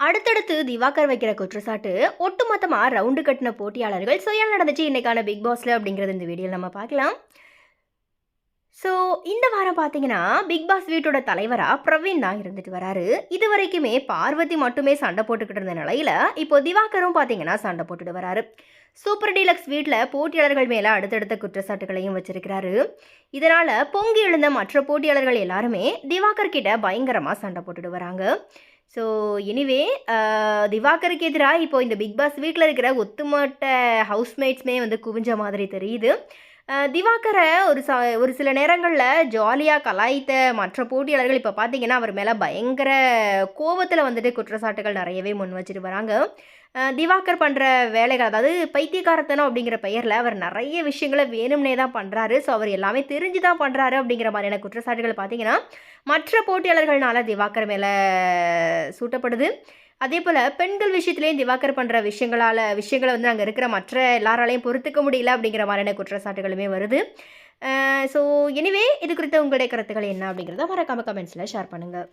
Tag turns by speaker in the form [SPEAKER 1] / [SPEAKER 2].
[SPEAKER 1] அடுத்தடுத்து திவாகர் வைக்கிற குற்றச்சாட்டு ஒட்டுமொத்தமாக ரவுண்டு கட்டின போட்டியாளர்கள் ஸோ என்ன நடந்துச்சு இன்னைக்கான பிக் பாஸில் அப்படிங்கிறது இந்த வீடியோ நம்ம பார்க்கலாம். ஸோ இந்த வாரம் பார்த்தீங்கன்னா பிக் பாஸ் வீட்டோட தலைவராக பிரவீன் தான் இருந்துட்டு வராரு. இது வரைக்குமே பார்வதி மட்டுமே சண்டை போட்டுக்கிட்டு இருந்த நிலையில இப்போ திவாகரும் பார்த்தீங்கன்னா சண்டை போட்டுட்டு வராரு. சூப்பர் டீலக்ஸ் வீட்டில் போட்டியாளர்கள் மேலே அடுத்தடுத்த குற்றச்சாட்டுகளையும் வச்சிருக்கிறாரு. இதனால் பொங்கி எழுந்த மற்ற போட்டியாளர்கள் எல்லாருமே திவாகர் கிட்ட பயங்கரமாக சண்டை போட்டுட்டு வராங்க. ஸோ எனிவே திவாகருக்கு எதிராக இப்போ இந்த பிக் பாஸ் வீட்டில் இருக்கிற ஒத்துமொட்ட ஹவுஸ்மேட்ஸ்மே வந்து குவிஞ்ச மாதிரி தெரியுது. திவாகரை ஒரு ச ஒரு சில நேரங்களில் ஜாலியாக கலாய்த்த மற்ற போட்டியாளர்கள் இப்போ பார்த்தீங்கன்னா அவர் மேலே பயங்கர கோபத்தில் வந்துட்டு குற்றச்சாட்டுகள் நிறையவே முன் வச்சுட்டு வராங்க திவாகர் பண்ணுற வேலைகள் அதாவது பைத்தியக்காரத்தனம் அப்படிங்கிற பெயரில் அவர் நிறைய விஷயங்களை வேணும்னே தான் பண்ணுறாரு ஸோ அவர் எல்லாமே தெரிஞ்சு தான் பண்ணுறாரு அப்படிங்கிற மாதிரியான குற்றச்சாட்டுகள் பார்த்தீங்கன்னா மற்ற போட்டியாளர்கள்னால திவாகர் மேலே சூட்டப்படுது. அதே போல் பெண்கள் விஷயத்துலேயும் திவாகர் பண்ணுற விஷயங்களால் விஷயங்களை வந்து அங்கே இருக்கிற மற்ற எல்லாராலையும் பொறுத்துக்க முடியல அப்படிங்கிற மாதிரியான குற்றச்சாட்டுகளுமே வருது. ஸோ எனிவே இது குறித்த உங்களுடைய கருத்துக்கள் என்ன அப்படிங்கிறத மறக்காமல் கமெண்ட்ஸில் ஷேர் பண்ணுங்கள்